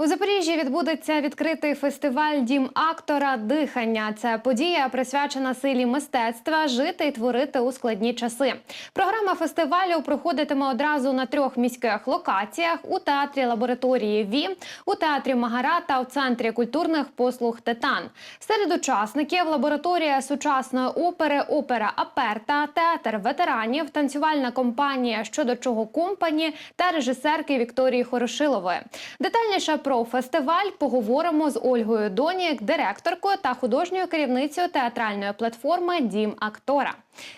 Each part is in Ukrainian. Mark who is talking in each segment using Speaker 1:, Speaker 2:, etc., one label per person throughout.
Speaker 1: У Запоріжжі відбудеться відкритий фестиваль Дім актора дихання. Це подія присвячена силі мистецтва жити і творити у складні часи. Програма фестивалю проходитиме одразу на трьох міських локаціях: у театрі лабораторії ВІ, у театрі Магара та у центрі культурних послуг Титан. Серед учасників лабораторія сучасної опери, опера Аперта, театр ветеранів, танцювальна компанія щодо чого компані та режисерки Вікторії Хорошилової. Детальніше про фестиваль поговоримо з Ольгою Донік, директоркою та художньою керівницею театральної платформи Дім актора.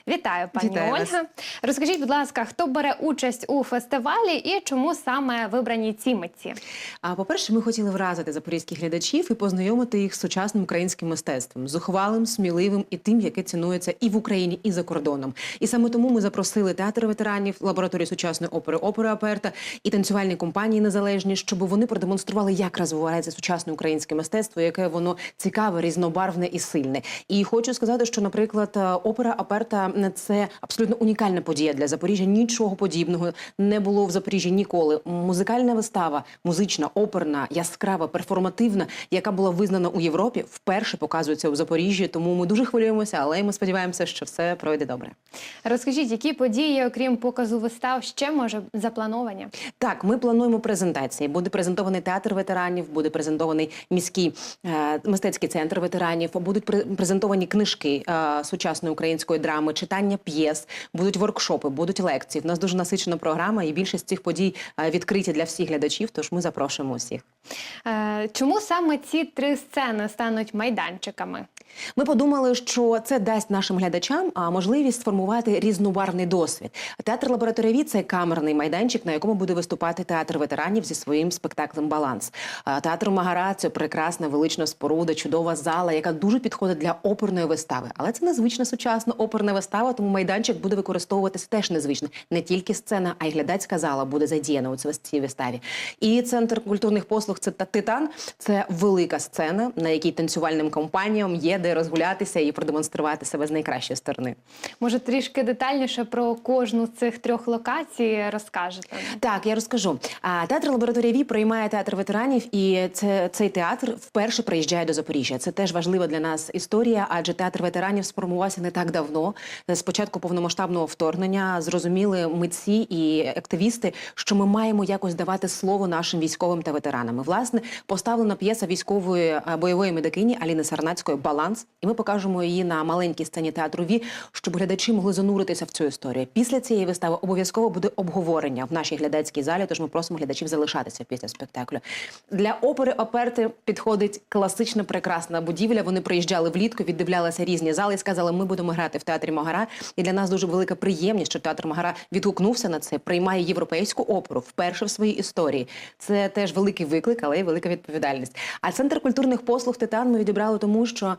Speaker 1: Вітаю, пані
Speaker 2: Вітаю вас.
Speaker 1: Розкажіть, будь ласка, хто бере участь у фестивалі і чому саме вибрані ці митці?
Speaker 2: А по-перше, ми хотіли вразити запорізьких глядачів і познайомити їх з сучасним українським мистецтвом, зухвалим, сміливим і тим, яке цінується і в Україні, і за кордоном. І саме тому ми запросили театр ветеранів, лабораторію сучасної опери опера Аперта і танцювальні компанії незалежні, щоб вони продемонстрували, як розвивається сучасне українське мистецтво, яке воно цікаве, різнобарвне і сильне. І хочу сказати, що, наприклад, опера Аперта це абсолютно унікальна подія для Запоріжжя. Нічого подібного не було в Запоріжжі ніколи. Музикальна вистава, музична, оперна, яскрава, перформативна, яка була визнана у Європі, вперше показується у Запоріжжі. Тому ми дуже хвилюємося, але ми сподіваємося, що все пройде добре.
Speaker 1: Розкажіть, які події, окрім показу вистав, ще може заплановані?
Speaker 2: Так, ми плануємо презентації. Буде презентований театр ветеранів, буде презентований міський е, мистецький центр ветеранів. Будуть пре- презентовані книжки е, сучасної української драми, читання п'єс, будуть воркшопи, будуть лекції. В нас дуже насичена програма, і більшість цих подій е, відкриті для всіх глядачів. Тож ми запрошуємо усіх.
Speaker 1: Е, чому саме ці три сцени стануть майданчиками?
Speaker 2: Ми подумали, що це дасть нашим глядачам можливість сформувати різнобарвний досвід. Театр лабораторія «Ві» – це камерний майданчик, на якому буде виступати театр ветеранів зі своїм спектаклем Баланс. Театр Магара це прекрасна велична споруда, чудова зала, яка дуже підходить для оперної вистави. Але це незвична сучасна оперна вистава, тому майданчик буде використовуватися теж незвично. Не тільки сцена, а й глядацька зала буде задіяна у цій- виставі. І центр культурних послуг це та- Титан. Це велика сцена, на якій танцювальним компаніям є де розгулятися і продемонструвати себе з найкращої сторони.
Speaker 1: Може, трішки детальніше про кожну з цих трьох локацій розкажете?
Speaker 2: Так, я розкажу. Театр лабораторія ВІ приймає театр ветеранів, і це цей театр вперше приїжджає до Запоріжжя. Це теж важлива для нас історія, адже театр ветеранів сформувався не так давно. З початку повномасштабного вторгнення зрозуміли митці і активісти, що ми маємо якось давати слово нашим військовим та ветеранам. Власне, поставлена п'єса військової бойової медикині Аліни Сарнацької Баланс, і ми покажемо її на маленькій сцені театру ВІ, щоб глядачі могли зануритися в цю історію. Після цієї вистави обов'язково буде обговорення в нашій глядацькій залі. Тож ми просимо глядачів залишатися після спектаклю. Для опери оперти підходить класична прекрасна будівля. Вони приїжджали влітку, віддивлялися різні зали і сказали, ми будемо грати в театрі Магара. І для нас дуже велика приємність, що театр Магара відгукнувся на це, приймає європейську оперу вперше в своїй історії. Це теж великий виклик, але й велика відповідальність. А центр культурних послуг Титан ми відібрали тому, що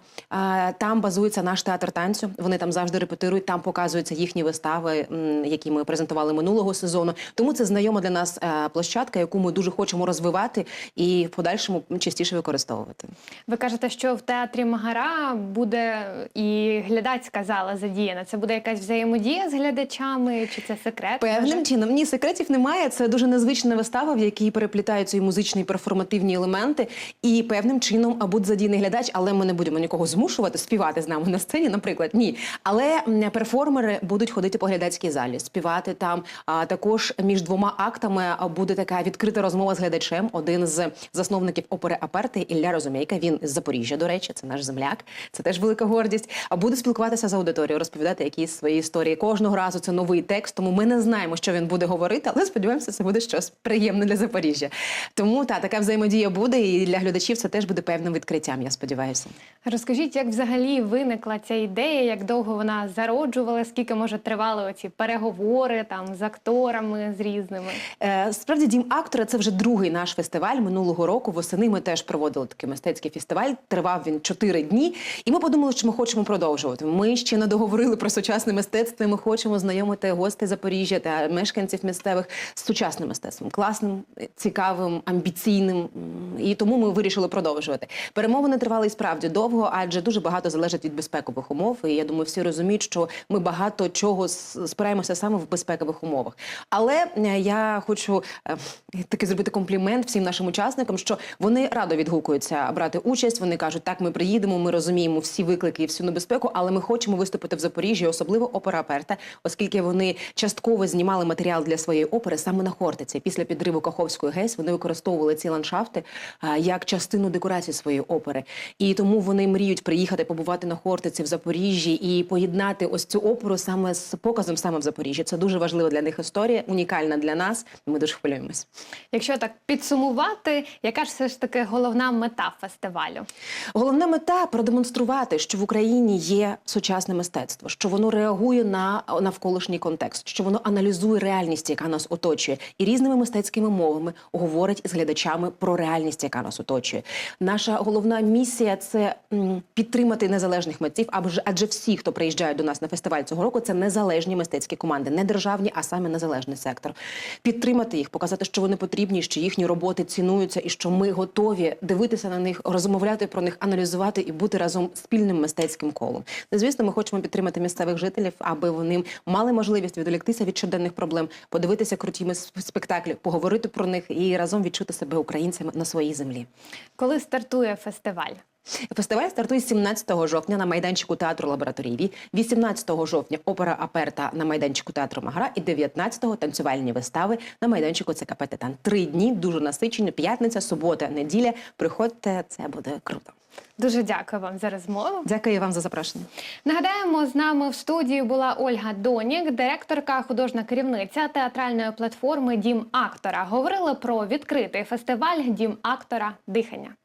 Speaker 2: там базується наш театр танцю. Вони там завжди репетирують, там показуються їхні вистави, які ми презентували минулого сезону. Тому це знайома для нас е, площадка, яку ми дуже хочемо розвивати і в подальшому частіше використовувати.
Speaker 1: Ви кажете, що в театрі Магара буде і глядацька зала задіяна. Це буде якась взаємодія з глядачами, чи це секрет?
Speaker 2: Певним чином ні секретів немає. Це дуже незвична вистава, в якій переплітаються і музичні, і перформативні елементи. І певним чином а, буде задійний глядач, але ми не будемо нікого змушувати співати з нами на сцені, наприклад. Ні. Але перформери будуть ходити по глядацькій залі, співати там. А також між двома актами буде така відкрита розмова з глядачем. Один з засновників опери Аперти Ілля Розумейка. Він з Запоріжжя, до речі, це наш земляк. Це теж велика гордість. А буде спілкуватися з аудиторією, розповідати якісь свої історії. Кожного разу це новий текст, тому ми не знаємо, що він буде говорити, але сподіваємося, це буде щось приємне для Запоріжжя. Тому та така взаємодія буде, і для глядачів це теж буде певним відкриттям. Я сподіваюся.
Speaker 1: Розкажіть, як взагалі виникла ця ідея, як довго вона зароджувала, скільки може тривали оці переговори там з акторами, з різними.
Speaker 2: Е, Справді, дім актора це вже другий наш фестиваль минулого року. Восени ми теж проводили такий мистецький фестиваль. Тривав він чотири дні, і ми подумали, що ми хочемо продовжувати. Ми ще не договорили про сучасне мистецтво. і Ми хочемо знайомити гостей Запоріжжя та мешканців місцевих з сучасним мистецтвом, класним, цікавим, амбіційним і тому ми вирішили продовжувати. Перемовини тривали і справді довго, адже дуже багато залежить від безпекових умов. І я думаю, всі розуміють, що ми багато чого спираємося саме в безпекових умовах. Але е, я хочу е, таки зробити комплімент всім нашим учасникам, що вони радо відгукуються брати участь. Вони кажуть, так, ми приїдемо, ми розуміємо всі виклики і всю небезпеку, але ми хочемо виступити в Запоріжжі, особливо опера Аперта, оскільки вони частково знімали матеріал для своєї опери саме на Хортиці. Після підриву Каховської ГЕС вони використовували ці ландшафти як частину декорації своєї опери. І тому вони мріють приїхати, побувати на Хортиці в Запоріжжі і поєднати ось цю оперу саме з показом саме в Запоріжжі. Це дуже важлива для них історія, унікальна для нас. Ми дуже хвилюємось.
Speaker 1: Якщо так підсумувати, яка ж все ж таки головна мета фестивалю?
Speaker 2: Головна мета продемонструвати, що в Україні є сучасне мистецтво, що воно реагує на навколишній контекст, що воно аналізує реальність, яка нас оточує, і різними мистецькими мовами говорить з глядачами про реальність, яка нас оточує. Наша головна місія це підтримати незалежних митців, адже всі, хто приїжджає до нас на фестиваль цього року, це незалежні мистецькі команди, не державні, а саме незалежний сектор. Підтримати їх, показати, що вони потрібні, що їхні роботи цінуються, і що ми готові дивитися на них, розмовляти про них, аналізувати і бути разом спільним мистецьким колом. Ну, Звісно, ми хочемо підтримати місцевих жителів, аби вони мали можливість відволіктися від щоденних проблем, подивитися круті спектаклі, поговорити про них і разом відчути себе українцями на своїй землі.
Speaker 1: Коли стартує фестиваль?
Speaker 2: Фестиваль стартує 17 жовтня на майданчику театру лабораторії, 18 жовтня опера Аперта на майданчику театру Магара і 19-го танцювальні вистави на майданчику ЦКП Титан. Три дні дуже насичені. П'ятниця, субота, неділя. Приходьте, це буде круто.
Speaker 1: Дуже дякую вам за розмову.
Speaker 2: Дякую вам за запрошення.
Speaker 1: Нагадаємо, з нами в студії була Ольга Донік, директорка, художня керівниця театральної платформи Дім актора. Говорили про відкритий фестиваль Дім актора дихання.